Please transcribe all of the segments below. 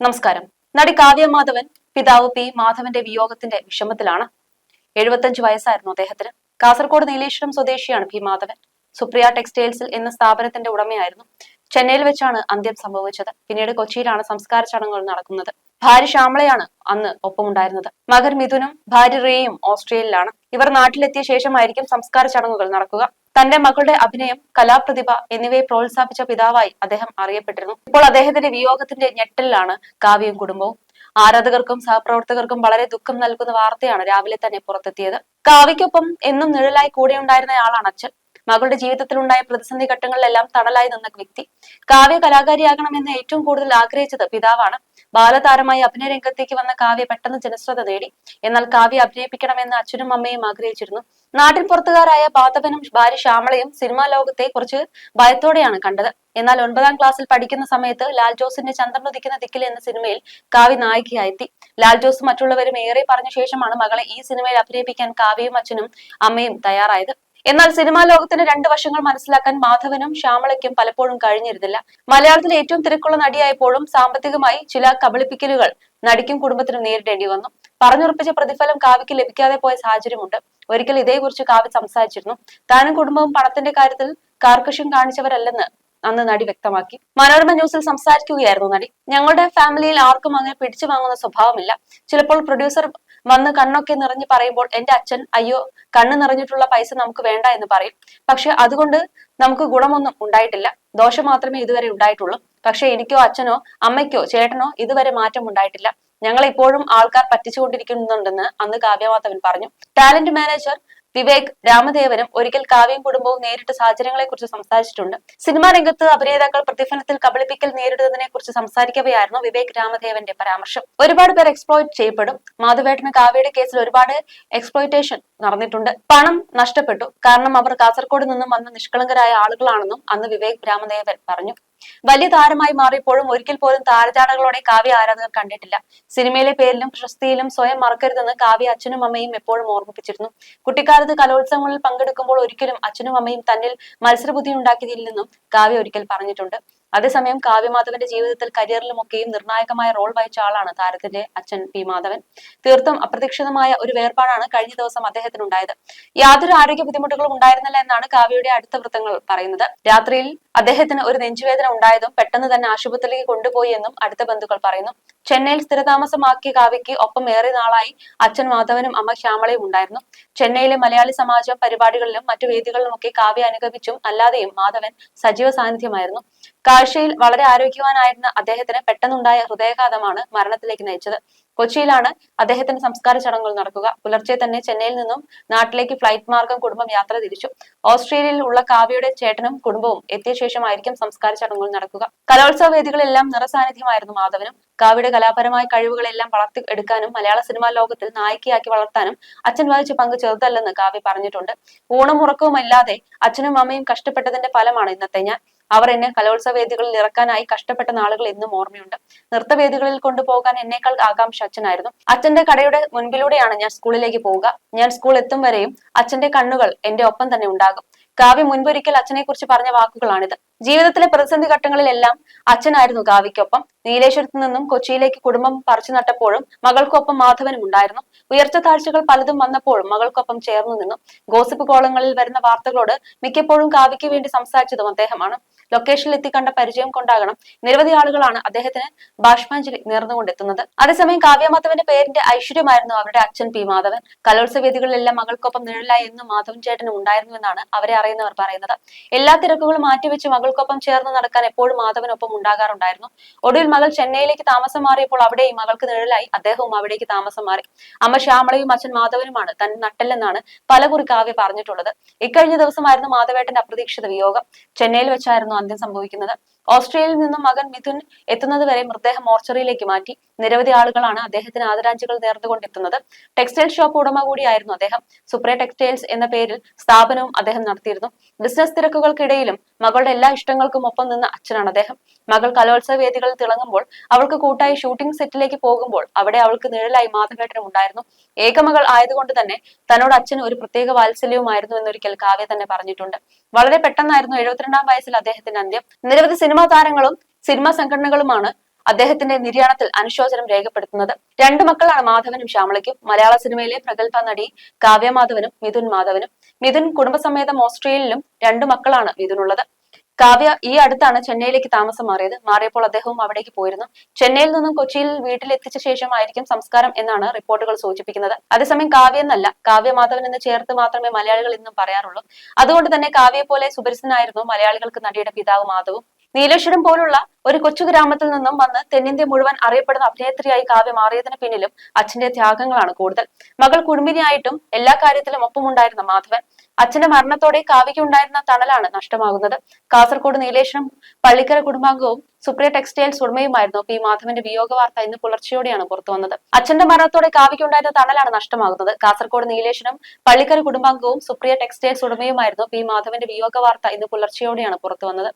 നമസ്കാരം. നടി കാവ്യ മാധവൻ പിതാവ് പി മാധവന്റെ വിയോഗത്തിന്റെ വിഷമത്തിലാണ്. എഴുപത്തഞ്ച് വയസ്സായിരുന്നു അദ്ദേഹത്തിന്. കാസർഗോഡ് നീലേശ്വരം സ്വദേശിയാണ് പി മാധവൻ. സുപ്രിയ ടെക്സ്റ്റൈൽസിൽ എന്ന സ്ഥാപനത്തിന്റെ ഉടമയായിരുന്നു. ചെന്നൈയിൽ വെച്ചാണ് അന്ത്യം സംഭവിച്ചത്. പിന്നീട് കൊച്ചിയിലാണ് സംസ്കാര ചടങ്ങുകൾ നടക്കുന്നത്. ഭാര്യ ശ്യാമളയാണ് അന്ന് ഒപ്പമുണ്ടായിരുന്നത്. മകൻ മിഥുനും ഭാര്യ റേയും ഓസ്ട്രേലിയയിലാണ്. ഇവർ നാട്ടിലെത്തിയ ശേഷമായിരിക്കും സംസ്കാര ചടങ്ങുകൾ നടക്കുക. തന്റെ മകളുടെ അഭിനയം കലാപ്രതിഭ എന്നിവയെ പ്രോത്സാഹിപ്പിച്ച പിതാവായി അദ്ദേഹം അറിയപ്പെട്ടിരുന്നു. ഇപ്പോൾ അദ്ദേഹത്തിന്റെ വിയോഗത്തിന്റെ ഞെട്ടലിലാണ് കാവ്യയും കുടുംബവും. ആരാധകർക്കും സഹപ്രവർത്തകർക്കും വളരെ ദുഃഖം നൽകുന്ന വാർത്തയാണ് രാവിലെ തന്നെ പുറത്തെത്തിയത്. കാവ്യക്കൊപ്പം എന്നും നിഴലായി കൂടെയുണ്ടായിരുന്നയാളാണ് അച്ഛൻ. മകളുടെ ജീവിതത്തിലുണ്ടായ പ്രതിസന്ധി ഘട്ടങ്ങളിലെല്ലാം തണലായി നിന്ന വ്യക്തി. കാവ്യ കലാകാരിയാകണമെന്ന് ഏറ്റവും കൂടുതൽ ആഗ്രഹിച്ചത് പിതാവാണ്. ബാലതാരമായി അഭിനയ രംഗത്തേക്ക് വന്ന കാവ്യ പെട്ടെന്ന് ജനശ്രദ്ധ നേടി എന്നാൽ കാവ്യ അഭിനയിപ്പിക്കണമെന്ന് അച്ഛനും അമ്മയും ആഗ്രഹിച്ചിരുന്നു. നാട്ടിൻ പുറത്തുകാരായ പാതവനും ഭാര്യ ശ്യാമളയും സിനിമാ ലോകത്തെ കുറച്ച് ഭയത്തോടെയാണ് കണ്ടത്. എന്നാൽ ഒൻപതാം ക്ലാസ്സിൽ പഠിക്കുന്ന സമയത്ത് ലാൽ ജോസിന്റെ ചന്ദ്രനുദിക്കുന്ന ദിക്കിൽ എന്ന സിനിമയിൽ കാവ്യ നായികയായെത്തി. ലാൽ ജോസ് മറ്റുള്ളവരും ഏറെ പറഞ്ഞ ശേഷമാണ് മകളെ ഈ സിനിമയിൽ അഭിനയിപ്പിക്കാൻ കാവ്യയും അച്ഛനും അമ്മയും തയ്യാറായത്. എന്നാൽ സിനിമാ ലോകത്തിന്റെ രണ്ട് വശങ്ങൾ മനസ്സിലാക്കാൻ മാധവനും ശ്യാമളയ്ക്കും പലപ്പോഴും കഴിഞ്ഞിരുന്നില്ല. മലയാളത്തിലെ ഏറ്റവും തിരക്കുള്ള നടിയായപ്പോഴും സാമ്പത്തികമായി ചില കബളിപ്പിക്കലുകൾ നടിക്കും കുടുംബത്തിനും നേരിടേണ്ടി വന്നു. പറഞ്ഞുറപ്പിച്ച പ്രതിഫലം കാവ്യക്ക് ലഭിക്കാതെ പോയ സാഹചര്യമുണ്ട്. ഒരിക്കൽ ഇതേക്കുറിച്ച് കാവ്യ സംസാരിച്ചിരുന്നു. താനും കുടുംബവും പണത്തിന്റെ കാര്യത്തിൽ കാർക്കശ്യം കാണിച്ചവരല്ലെന്ന് അന്ന് നടി വ്യക്തമാക്കി. മനോരമ ന്യൂസിൽ സംസാരിക്കുകയായിരുന്നു നടി. ഞങ്ങളുടെ ഫാമിലിയിൽ ആർക്കും അങ്ങനെ പിടിച്ചു വാങ്ങുന്ന സ്വഭാവമില്ല. ചിലപ്പോൾ പ്രൊഡ്യൂസർ വന്ന് കണ്ണൊക്കെ നിറഞ്ഞ് പറയുമ്പോൾ എന്റെ അച്ഛൻ അയ്യോ കണ്ണ് നിറഞ്ഞിട്ടുള്ള പൈസ നമുക്ക് വേണ്ട എന്ന് പറയും. പക്ഷെ അതുകൊണ്ട് നമുക്ക് ഗുണമൊന്നും ഉണ്ടായിട്ടില്ല. ദോഷം മാത്രമേ ഇതുവരെ ഉണ്ടായിട്ടുള്ളൂ. പക്ഷെ എനിക്കോ അച്ഛനോ അമ്മയ്ക്കോ ചേട്ടനോ ഇതുവരെ മാറ്റം ഉണ്ടായിട്ടില്ല. ഞങ്ങൾ ഇപ്പോഴും ആൾക്കാർ പറ്റിച്ചുകൊണ്ടിരിക്കുന്നുണ്ടെന്ന് അന്ന് കാവ്യമാധവൻ പറഞ്ഞു. ടാലന്റ് മാനേജർ വിവേക് രാമദേവനും ഒരിക്കൽ കാവ്യം കുടുംബവും നേരിട്ട് സാഹചര്യങ്ങളെ കുറിച്ച് സംസാരിച്ചിട്ടുണ്ട്. സിനിമാ രംഗത്ത് അഭിനേതാക്കൾ പ്രതിഫലത്തിൽ കബളിപ്പിക്കൽ നേരിടുന്നതിനെ കുറിച്ച് സംസാരിക്കവെയായിരുന്നു വിവേക് രാമദേവന്റെ പരാമർശം. ഒരുപാട് പേർ എക്സ്പ്ലോയിറ്റ് ചെയ്യപ്പെടും. മാധവേട്ടന് കാവ്യയുടെ കേസിൽ ഒരുപാട് എക്സ്പ്ലോയിറ്റേഷൻ നടന്നിട്ടുണ്ട്. പണം നഷ്ടപ്പെട്ടു. കാരണം അവർ കാസർഗോഡ് നിന്നും വന്ന നിഷ്കളങ്കരായ ആളുകളാണെന്നും അന്ന് വിവേക് രാമദേവൻ പറഞ്ഞു. വലിയ താരമായി മാറിയപ്പോഴും ഒരിക്കൽ പോലും താരജാടകളോടെ കാവ്യ ആരാധകർ കണ്ടിട്ടില്ല. സിനിമയിലെ പേരിലും പ്രശസ്തിയിലും സ്വയം മറക്കരുതെന്ന് കാവ്യ അച്ഛനും അമ്മയും എപ്പോഴും ഓർമ്മിപ്പിച്ചിരുന്നു. കുട്ടിക്കാലത്ത് കലോത്സവങ്ങളിൽ പങ്കെടുക്കുമ്പോൾ ഒരിക്കലും അച്ഛനും അമ്മയും തന്നിൽ മത്സരബുദ്ധി ഉണ്ടാക്കിയില്ലെന്നും കാവ്യ ഒരിക്കൽ പറഞ്ഞിട്ടുണ്ട്. അതേസമയം കാവ്യമാധവന്റെ ജീവിതത്തിൽ കരിയറിലും ഒക്കെയും നിർണായകമായ റോൾ വഹിച്ച ആളാണ് താരത്തിന്റെ അച്ഛൻ പി മാധവൻ. തീർത്തും അപ്രതീക്ഷിതമായ ഒരു വേർപാടാണ് കഴിഞ്ഞ ദിവസം അദ്ദേഹത്തിന് അദ്ദേഹത്തിനുണ്ടായത്. യാതൊരു ആരോഗ്യ ബുദ്ധിമുട്ടുകളും ഉണ്ടായിരുന്നില്ല എന്നാണ് കാവ്യയുടെ അടുത്ത വൃത്തങ്ങൾ പറയുന്നത്. രാത്രിയിൽ അദ്ദേഹത്തിന് ഒരു നെഞ്ചുവേദന ഉണ്ടായതും പെട്ടെന്ന് തന്നെ ആശുപത്രിയിലേക്ക് കൊണ്ടുപോയി എന്നും അടുത്ത ബന്ധുക്കൾ പറയുന്നു. ചെന്നൈയിൽ സ്ഥിരതാമസമാക്കിയ കാവ്യയ്ക്ക് ഒപ്പം ഏറെ നാളായി അച്ഛൻ മാധവനും അമ്മ ശ്യാമളയും ഉണ്ടായിരുന്നു. ചെന്നൈയിലെ മലയാളി സമാജം പരിപാടികളിലും മറ്റു വേദികളിലുമൊക്കെ കാവ്യ അനുഗമിച്ചും അല്ലാതെയും മാധവൻ സജീവ സാന്നിധ്യമായിരുന്നു. കാഴ്ചയിൽ വളരെ ആരോഗ്യവാനായിരുന്ന അദ്ദേഹത്തിന് പെട്ടെന്നുണ്ടായ ഹൃദയാഘാതമാണ് മരണത്തിലേക്ക് നയിച്ചത്. കൊച്ചിയിലാണ് അദ്ദേഹത്തിന്റെ സംസ്കാര ചടങ്ങുകൾ നടക്കുക. പുലർച്ചെ തന്നെ ചെന്നൈയിൽ നിന്നും നാട്ടിലേക്ക് ഫ്ലൈറ്റ് മാർഗം കുടുംബം യാത്ര തിരിച്ചു. ഓസ്ട്രേലിയയിൽ ഉള്ള കാവ്യയുടെ ചേട്ടനും കുടുംബവും എത്തിയ ശേഷമായിരിക്കും സംസ്കാര ചടങ്ങുകൾ നടക്കുക. കലോത്സവ വേദികളെല്ലാം നിറസാന്നിധ്യമായിരുന്നു മാധവനും. കാവ്യയുടെ കലാപരമായ കഴിവുകളെല്ലാം വളർത്തി എടുക്കാനും മലയാള സിനിമാ ലോകത്തിൽ നായികയാക്കി വളർത്താനും അച്ഛൻ വഹിച്ച പങ്ക് ചെറുതല്ലെന്ന് കാവ്യ പറഞ്ഞിട്ടുണ്ട്. ഊണും അച്ഛനും അമ്മയും കഷ്ടപ്പെട്ടതിന്റെ ഫലമാണ് ഇന്നത്തെ ഞാൻ. അവർ എന്നെ കലോത്സവ വേദികളിൽ ഇറക്കാനായി കഷ്ടപ്പെട്ട നാളുകൾ എന്നും ഓർമ്മയുണ്ട്. നൃത്തവേദികളിൽ കൊണ്ടുപോകാൻ എന്നേക്കാൾ ആകാംക്ഷ അച്ഛനായിരുന്നു. അച്ഛന്റെ കടയുടെ മുൻപിലൂടെയാണ് ഞാൻ സ്കൂളിലേക്ക് പോവുക. ഞാൻ സ്കൂൾ എത്തും വരെയും അച്ഛന്റെ കണ്ണുകൾ എന്റെ ഒപ്പം തന്നെ ഉണ്ടാകും. കാവ്യ മുൻപൊരിക്കൽ അച്ഛനെ കുറിച്ച് പറഞ്ഞ വാക്കുകളാണിത്. ജീവിതത്തിലെ പ്രതിസന്ധി ഘട്ടങ്ങളിലെല്ലാം അച്ഛനായിരുന്നു ഗാവിക്കൊപ്പം. നീലേശ്വരത്തു നിന്നും കൊച്ചിയിലേക്ക് കുടുംബം പറിച്ചു നട്ടപ്പോഴും മകൾക്കൊപ്പം മാധവനും ഉണ്ടായിരുന്നു. ഉയർച്ച താഴ്ചകൾ പലതും വന്നപ്പോഴും മകൾക്കൊപ്പം ചേർന്നു നിന്നു. ഗോസിപ്പ് കോളങ്ങളിൽ വരുന്ന വാർത്തകളോട് മിക്കപ്പോഴും കാവ്യയ്ക്ക് വേണ്ടി സംസാരിച്ചതും അദ്ദേഹമാണ്. ലൊക്കേഷനിൽ എത്തിക്കണ്ട പരിചയം കൊണ്ടാകണം നിരവധി ആളുകളാണ് അദ്ദേഹത്തിന് ബാഷ്പാഞ്ജലി നേർന്നുകൊണ്ടെത്തുന്നത്. അതേസമയം കാവ്യ മാധവന്റെ പേരിന്റെ ഐശ്വര്യമായിരുന്നു അവരുടെ അച്ഛൻ പി മാധവൻ. കലോത്സവ വേദികളിലെല്ലാം മകൾക്കൊപ്പം നിഴലായി എന്നും മാധവൻ ചേട്ടനും ഉണ്ടായിരുന്നുവെന്നാണ് അവരെ അറിയുന്നവർ പറയുന്നത്. എല്ലാ തിരക്കുകളും മാറ്റിവെച്ച് മകൾക്കൊപ്പം ചേർന്ന് നടക്കാൻ എപ്പോഴും മാധവനൊപ്പം ഉണ്ടാകാറുണ്ടായിരുന്നു. ഒടുവിൽ മകൾ ചെന്നൈയിലേക്ക് താമസം മാറിയപ്പോൾ അവിടെയും മകൾക്ക് നിഴലായി. അദ്ദേഹവും അവിടേക്ക് താമസം മാറി. അമ്മ ശ്യാമളയും അച്ഛൻ മാധവനുമാണ് തൻ നട്ടല്ലെന്നാണ് പലകുറി കാവ്യ പറഞ്ഞിട്ടുള്ളത്. ഇക്കഴിഞ്ഞ ദിവസമായിരുന്നു മാധവേട്ടന്റെ അപ്രതീക്ഷിത വിയോഗം. ചെന്നൈയിൽ വെച്ചായിരുന്നു അന്ത്യം സംഭവിക്കുന്നത്. ഓസ്ട്രേലിയയിൽ നിന്നും മകൻ മിഥുൻ എത്തുന്നത് വരെ മൃതദേഹം മോർച്ചറിയിലേക്ക് മാറ്റി. നിരവധി ആളുകളാണ് അദ്ദേഹത്തിന് ആദരാഞ്ജലികൾ നേർന്നുകൊണ്ടെത്തുന്നത്. ടെക്സ്റ്റൈൽ ഷോപ്പ് ഉടമ കൂടിയായിരുന്നു അദ്ദേഹം. സുപ്രേ ടെക്സ്റ്റൈൽസ് എന്ന പേരിൽ സ്ഥാപനവും അദ്ദേഹം നടത്തിയിരുന്നു. ബിസിനസ് തിരക്കുകൾക്കിടയിലും മകളുടെ എല്ലാ ഇഷ്ടങ്ങൾക്കും ഒപ്പം നിന്ന അച്ഛനാണ് അദ്ദേഹം. മകൾ കലോത്സവ വേദികളിൽ തിളങ്ങുമ്പോൾ അവൾക്ക് കൂട്ടായി ഷൂട്ടിംഗ് സെറ്റിലേക്ക് പോകുമ്പോൾ അവിടെ അവൾക്ക് നിഴലായി മാധവേട്ടനും ഉണ്ടായിരുന്നു. ഏകമകൾ ആയതുകൊണ്ട് തന്നെ തന്നോട് അച്ഛൻ ഒരു പ്രത്യേക വാത്സല്യവുമായിരുന്നു എന്നൊരിക്കൽ കാവ്യ തന്നെ പറഞ്ഞിട്ടുണ്ട്. വളരെ പെട്ടെന്നായിരുന്നു എഴുപത്തിരണ്ടാം വയസ്സിൽ അദ്ദേഹത്തിന്റെ അന്ത്യം. നിരവധി സിനിമാ താരങ്ങളും സിനിമാ സംഘടനകളുമാണ് അദ്ദേഹത്തിന്റെ നിര്യാണത്തിൽ അനുശോചനം രേഖപ്പെടുത്തുന്നത്. രണ്ടു മക്കളാണ് മാധവനും ശ്യാമളയ്ക്കും. മലയാള സിനിമയിലെ പ്രഗത്ഭ നടി കാവ്യ മാധവനും മിഥുൻ മാധവനും. മിഥുൻ കുടുംബസമേതം ഓസ്ട്രേലിയയിലും രണ്ടു മക്കളാണ് മിഥുനുള്ളത്. കാവ്യ ഈ അടുത്താണ് ചെന്നൈയിലേക്ക് താമസം മാറിയത്. മാറിയപ്പോൾ അദ്ദേഹവും അവിടേക്ക് പോയിരുന്നു. ചെന്നൈയിൽ നിന്നും കൊച്ചിയിൽ വീട്ടിലെത്തിച്ച ശേഷമായിരിക്കും സംസ്കാരം എന്നാണ് റിപ്പോർട്ടുകൾ സൂചിപ്പിക്കുന്നത്. അതേസമയം കാവ്യ എന്നല്ല കാവ്യ മാധവൻ എന്ന് ചേർത്ത് മാത്രമേ മലയാളികൾ ഇന്നും പറയാറുള്ളൂ. അതുകൊണ്ട് തന്നെ കാവ്യയെ പോലെ സുപരിചിതനായിരുന്നു മലയാളികൾക്ക് നടിയുടെ പിതാവ് മാധവും. നീലേശ്വരം പോലുള്ള ഒരു കൊച്ചു ഗ്രാമത്തിൽ നിന്നും വന്ന് തെന്നിന്ത്യ മുഴുവൻ അറിയപ്പെടുന്ന അഭിനേത്രിയായി കാവ്യ മാറിയതിന് പിന്നിലും അച്ഛന്റെ ത്യാഗങ്ങളാണ് കൂടുതൽ. മകൾ കുടുംബിനിയായിട്ടും എല്ലാ കാര്യത്തിലും ഒപ്പമുണ്ടായിരുന്ന മാധവൻ അച്ഛന്റെ മരണത്തോടെ കാവ്യയ്ക്ക് ഉണ്ടായിരുന്ന തണലാണ് നഷ്ടമാകുന്നത്. കാസർഗോഡ് നീലേശ്വരം പള്ളിക്കര കുടുംബാംഗവും സുപ്രിയ ടെക്സ്റ്റൈൽസ് ഉടമയുമായിരുന്നു പി മാധവന്റെ വിയോഗ വാർത്ത ഇന്ന് പുലർച്ചെയോടെയാണ് പുറത്തു വന്നത്. അച്ഛന്റെ മരണത്തോടെ കാവ്യയ്ക്ക് ഉണ്ടായിരുന്ന തണലാണ് നഷ്ടമാകുന്നത്. കാസർഗോഡ് നീലേശ്വരം പള്ളിക്കര കുടുംബാംഗവും സുപ്രിയ ടെക്സ്റ്റൈൽസ് ഉടമയുമായിരുന്നു പി മാധവന്റെ വിയോഗ വാർത്ത ഇന്ന് പുലർച്ചെയോടെയാണ് പുറത്തു വന്നത്.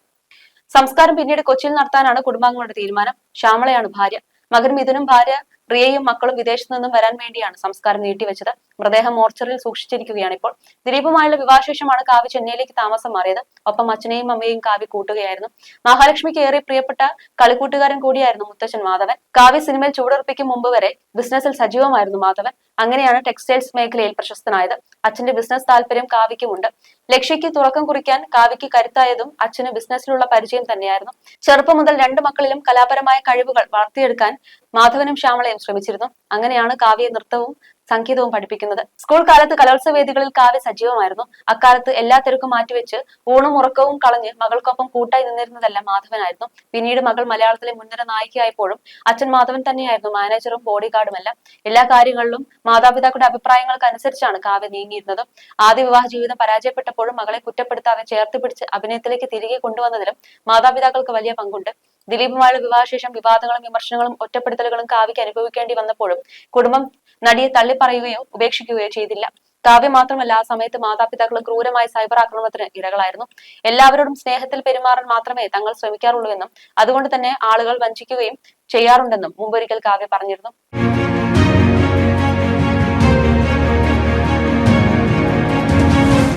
സംസ്കാരം പിന്നീട് കൊച്ചിയിൽ നടത്താനാണ് കുടുംബാംഗങ്ങളുടെ തീരുമാനം. ശ്യാമളയാണ് ഭാര്യ. മകൻ മിഥുനും ഭാര്യ റിയയും മക്കളും വിദേശത്തു നിന്നും വരാൻ വേണ്ടിയാണ് സംസ്കാരം നീട്ടിവെച്ചത്. മൃതദേഹം മോർച്ചറിൽ സൂക്ഷിച്ചിരിക്കുകയാണ് ഇപ്പോൾ. ദിലീപുമായുള്ള വിവാഹശേഷമാണ് കാവ്യ ചെന്നൈയിലേക്ക് താമസം മാറിയത്. ഒപ്പം അച്ഛനെയും അമ്മയെയും കാവ്യ കൂട്ടുകയായിരുന്നു. മഹാലക്ഷ്മിക്ക് ഏറെ പ്രിയപ്പെട്ട കളിക്കൂട്ടുകാരൻ കൂടിയായിരുന്നു മുത്തച്ഛൻ മാധവൻ. കാവ്യ സിനിമയിൽ ചുവടുറപ്പിക്കും മുമ്പ് വരെ ബിസിനസ്സിൽ സജീവമായിരുന്നു മാധവൻ. അങ്ങനെയാണ് ടെക്സ്റ്റൈൽസ് മേഖലയിൽ പ്രശസ്തനായത്. അച്ഛന്റെ ബിസിനസ് താല്പര്യം കാവ്യക്കുമുണ്ട്. ലക്ഷ്യയ്ക്ക് തുറക്കം കുറിക്കാൻ കാവ്യയ്ക്ക് കരുത്തായതും അച്ഛന് ബിസിനസ്സിലുള്ള പരിചയം തന്നെയായിരുന്നു. ചെറുപ്പം മുതൽ രണ്ടു മക്കളിലും കലാപരമായ കഴിവുകൾ വളർത്തിയെടുക്കാൻ മാധവനും ശ്യാമളയും ശ്രമിച്ചിരുന്നു. അങ്ങനെയാണ് കാവ്യ നൃത്തവും സംഗീതവും പഠിപ്പിക്കുന്നത്. സ്കൂൾ കാലത്ത് കലോത്സവ വേദികളിൽ കാവ്യ സജീവമായിരുന്നു. അക്കാലത്ത് എല്ലാ തിരക്കും മാറ്റിവെച്ച് ഊണും ഉറക്കവും കളഞ്ഞ് മകൾക്കൊപ്പം കൂട്ടായി നിന്നിരുന്നതല്ല മാധവനായിരുന്നു. പിന്നീട് മകൾ മലയാളത്തിലെ മുൻനിര നായികയായപ്പോഴും അച്ഛൻ മാധവൻ തന്നെയായിരുന്നു മാനേജറും ബോഡി ഗാർഡുമെല്ലാം എല്ലാ കാര്യങ്ങളിലും മാതാപിതാക്കളുടെ അഭിപ്രായങ്ങൾക്ക് അനുസരിച്ചാണ് കാവ്യ നീങ്ങിയിരുന്നത്. ആദ്യ വിവാഹ ജീവിതം പരാജയപ്പെട്ടപ്പോഴും മകളെ കുറ്റപ്പെടുത്താതെ ചേർത്ത് പിടിച്ച് അഭിനയത്തിലേക്ക് തിരികെ കൊണ്ടുവന്നതിലും മാതാപിതാക്കൾക്ക് വലിയ പങ്കുണ്ട്. ദിലീപുമായുള്ള വിവാഹശേഷം വിവാദങ്ങളും വിമർശനങ്ങളും ഒറ്റപ്പെടുത്തലുകളും കാവ്യക്ക് അനുഭവിക്കേണ്ടി വന്നപ്പോഴും കുടുംബം നടിയെ തള്ളിപ്പറയുകയോ ഉപേക്ഷിക്കുകയോ ചെയ്തില്ല. കാവ്യ മാത്രമല്ല ആ സമയത്ത് മാതാപിതാക്കൾ ക്രൂരമായ സൈബർ ആക്രമണത്തിന് ഇരകളായിരുന്നു എല്ലാവരോടും സ്നേഹത്തിൽ പെരുമാറാൻ മാത്രമേ തങ്ങൾ ശ്രമിക്കാറുള്ളൂ എന്നും അതുകൊണ്ട് തന്നെ ആളുകൾ വഞ്ചിക്കുകയും ചെയ്യാറുണ്ടെന്നും മുമ്പൊരിക്കൽ കാവ്യ പറഞ്ഞിരുന്നു.